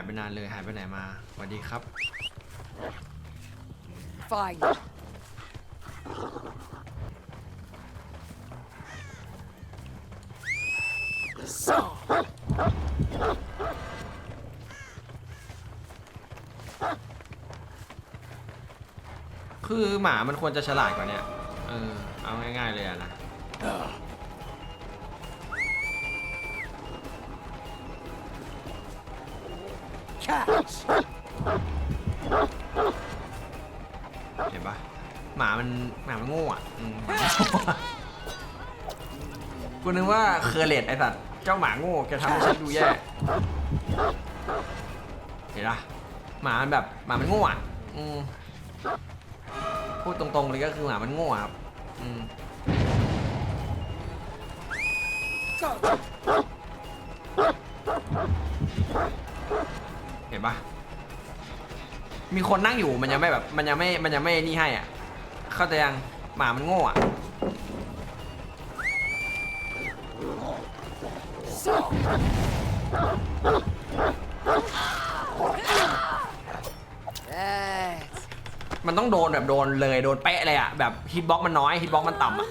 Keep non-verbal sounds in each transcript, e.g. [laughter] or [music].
ไป นานเลยหายไปไหนมาสวัสดีครับ Fine. So, คือหมามันควรจะฉลาดกว่าเนี้ยเออเอาง่ายๆเลยอะนะ catch. เห็นปะหมามันหมามันโง่อะอืมกูนึกว่าเคอร์เลตไอสัตว์เจ้าหมาโง่แกทำให้ฉันดูแย่เห็นปะหมามันแบบหมามันโง่อะอืมพูดตรงๆเลยก็คือหมามันโง่อะครับอืม Go. เห็นปะมีคนนั่งอยู่มันยังไม่แบบ มันยังไม่มันยังไม่นี่ให้อะ เข้าใจยังหมามันโง่อะ มันต้องโดนแบบโดนเลยโดนเป๊ะเลยอะ แบบฮิตบ็อกมันน้อยฮิตบ็อกมันต่ำอะ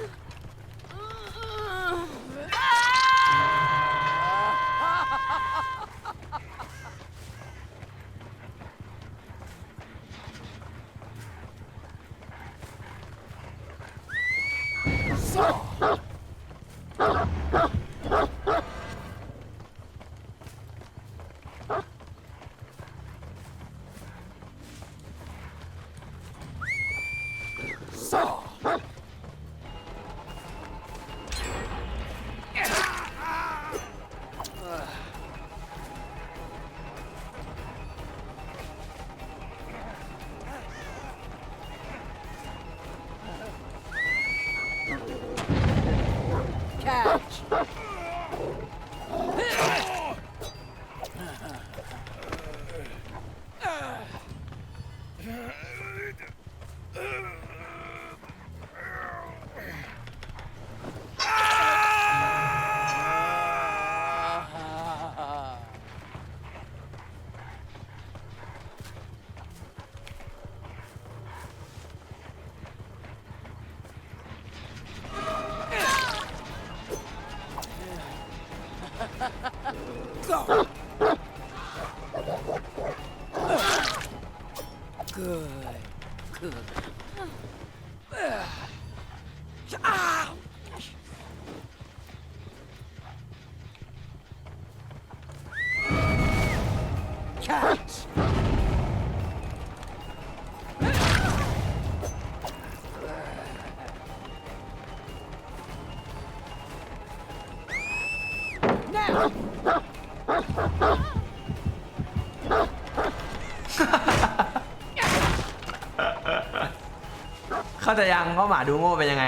เข้าใจยังว่าหมาดูโง่เป็นยังไง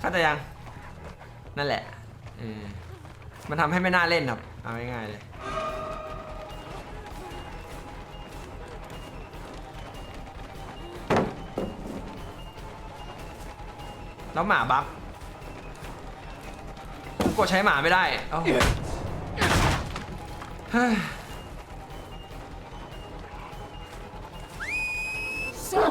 เข้าใจยัง นั่นแหละเออมันทำให้ไม่น่าเล่นครับ เอาง่ายๆเลย แล้วหมาบัฟ กูกดใช้หมาไม่ได้เอ้าเฮ้ย So.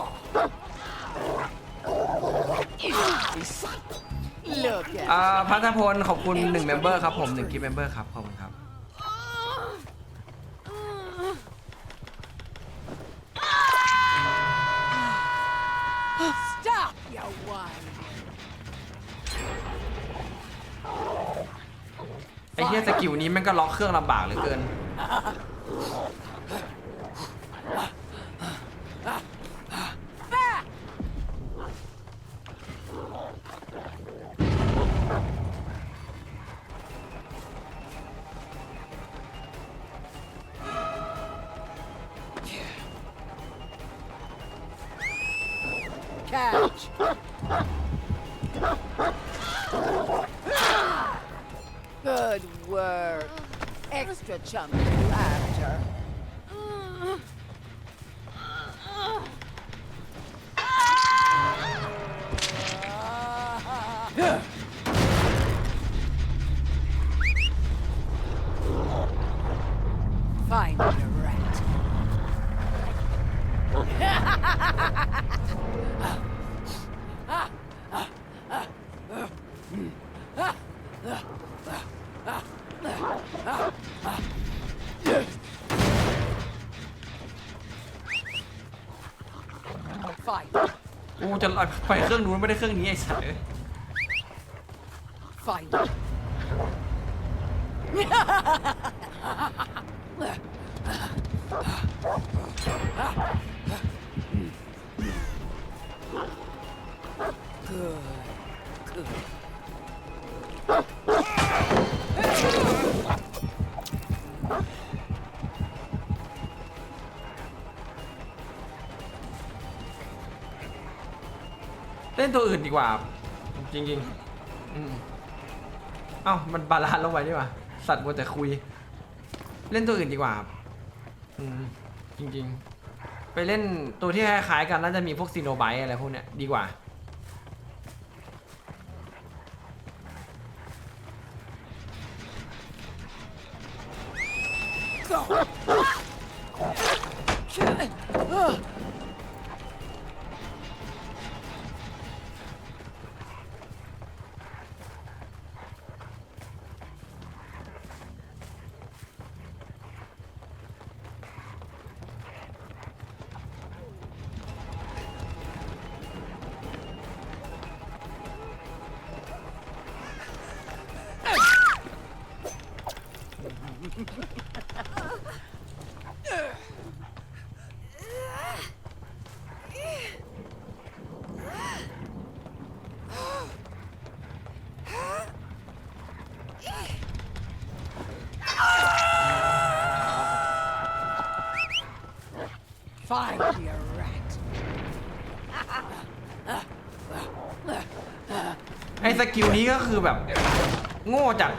Look at อ่าพัทพลขอบคุณหนึ่งเมมเบอร์ครับผมหนึ่งกิฟต์เมมเบอร์ครับขอ ไอ้เหี้ยสกิลนี้แมันก็ล็อกเครื่องลำบากเหลือเกิน extra chunk after. Fight. กูจะลอยไปเครื่องนู้นไม่ได้เครื่องนี้ไอ้สัตว์เอ้ย Find Good. Good. เล่นตัวอื่นดีกว่า จริงๆอืมเอ้ามันบาลานซ์ลงไปดีกว่าสัตว์มัวแต่คุย เล่นตัวอื่นดีกว่าอืมจริง ๆ ไปเล่นตัวที่คล้ายๆกันน่าจะมีพวกซีโนไบต์อะไรพวกเนี้ยดีกว่า Why, you rat. ไอ้สกิลนี้ก็คือแบบ โง่จัด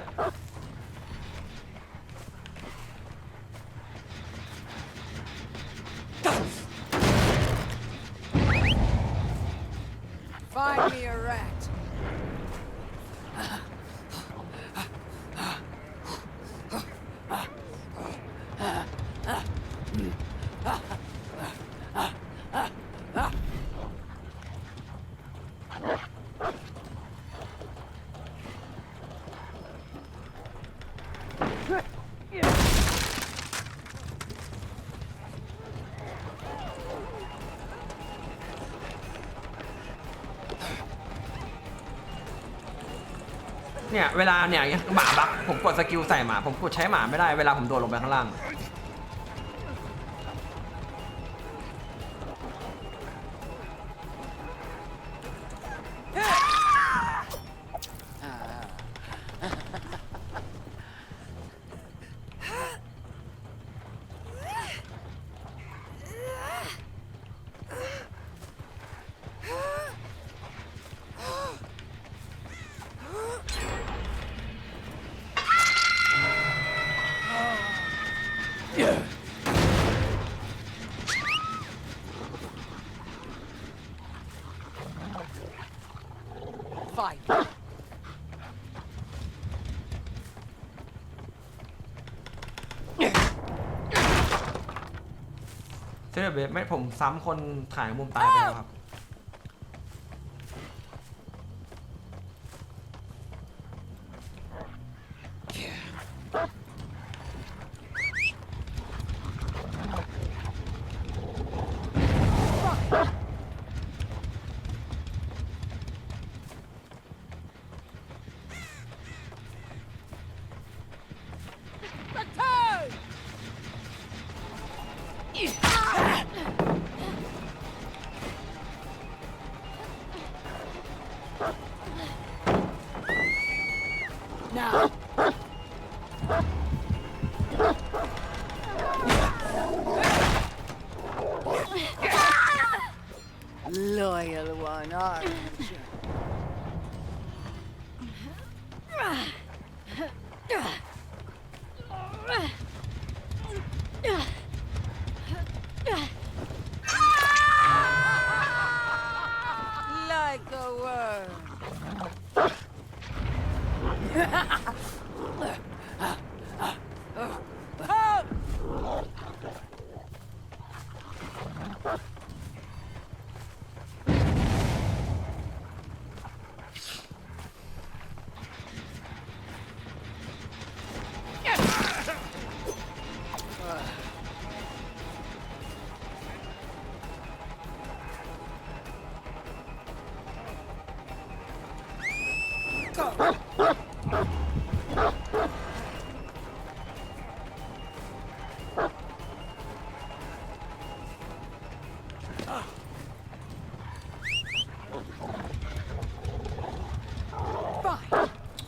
เนี่ยเวลาเนี่ยหมาบักผมกดสกิลใส่หมา ผมกดใช้หมาไม่ได้เวลาผมโดนลงไปข้างล่าง เบเบสไม่ผมซ้ำคนถ่ายมุมตายไปแล้วครับ Loyal one, aren't you? Like a worm. [laughs]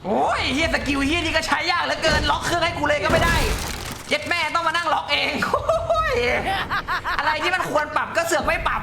โอ้ยเฮียสกิลเฮียนี่ก็ใช้ยากเหลือเกินล็อกเครื่องให้กูเลยก็ไม่ได้เจ็ดแม่ต้องมานั่งล็อกเองโอ้ยอะไรที่มันควรปรับก็เสือกไม่ปรับ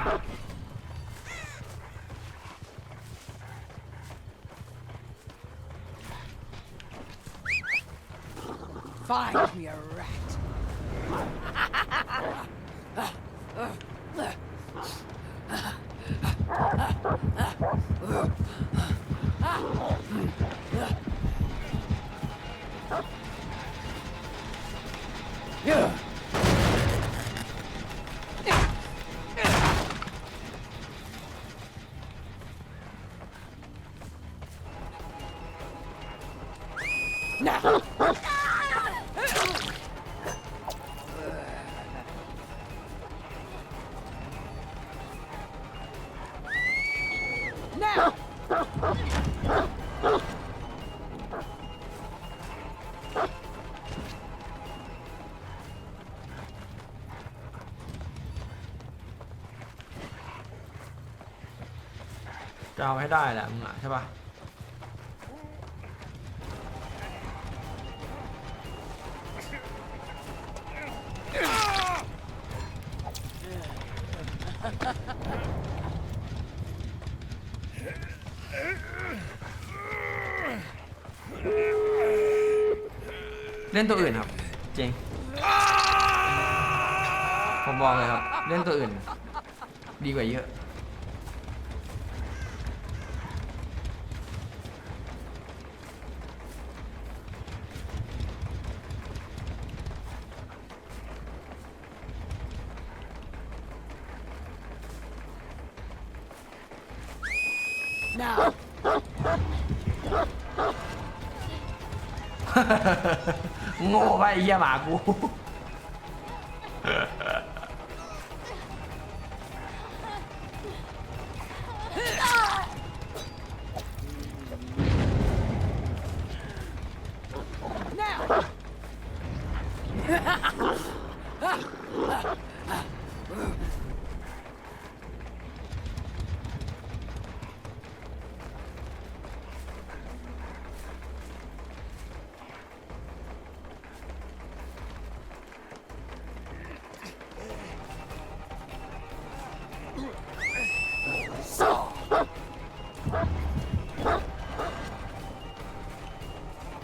Nah. จะเอาให้ได้แหละมึงอะใช่ปะเล่นตัวอื่นครับ จริง ผมบอกเลยครับ เล่นตัวอื่น ดีกว่าเยอะ โง่ไปไอ้เหี้ยหมากู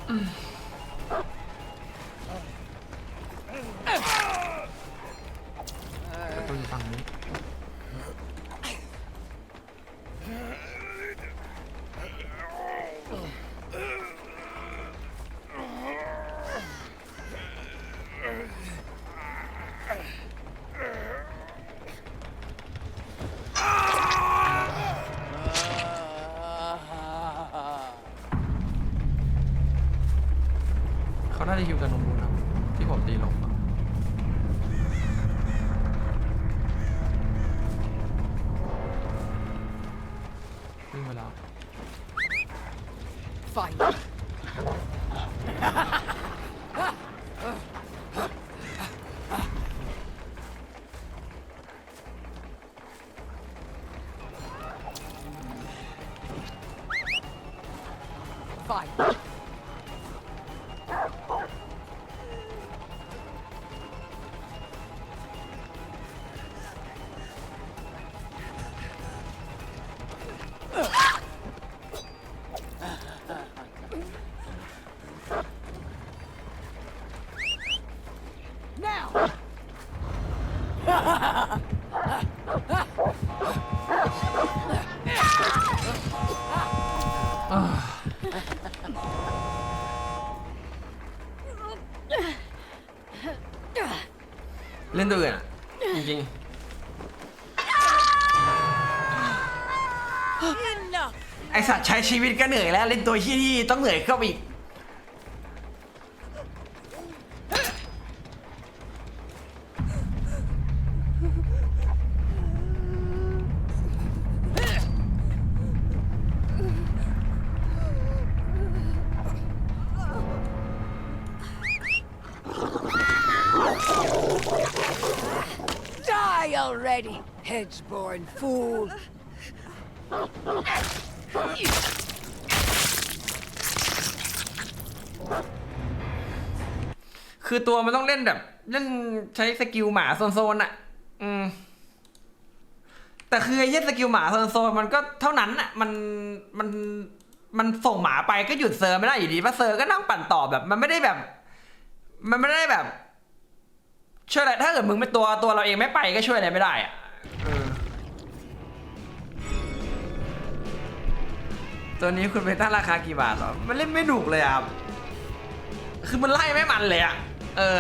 ป เขาน่าจะฮิวกันตรงนู้นครับ ที่ผมตีลงอะ เล่นตัวอื่นอะ จริง Enough. ไอสัตว์ใช้ชีวิตก็เหนื่อยแล้ว เล่นตัวที่ต้องเหนื่อยเข้าไปอีก Die already, hedge-born fool. คือตัวมันต้องเล่นแบบ เล่นใช้สกิลหมาโซนๆอะอืม แต่คือไอ้เหี้ยสกิลหมาโซนๆมันก็เท่านั้นอะมัน มัน มันส่งหมาไปก็หยุดเซอร์ไม่ได้อยู่ดีเพราะเซอร์ก็นั่งปั่นต่อแบบ มันไม่ได้แบบ มันไม่ได้แบบ ช่วยอะไรถ้าเกิดมึงไม่ตัวตัวเราเองไม่ไปก็ช่วยอะไรไม่ได้อะเออตัวนี้คุณไปตั้งราคากี่บาทเหรอ มันเล่นไม่หนุกเลยอะครับ คือมันไล่ไม่มันเลยอะเออ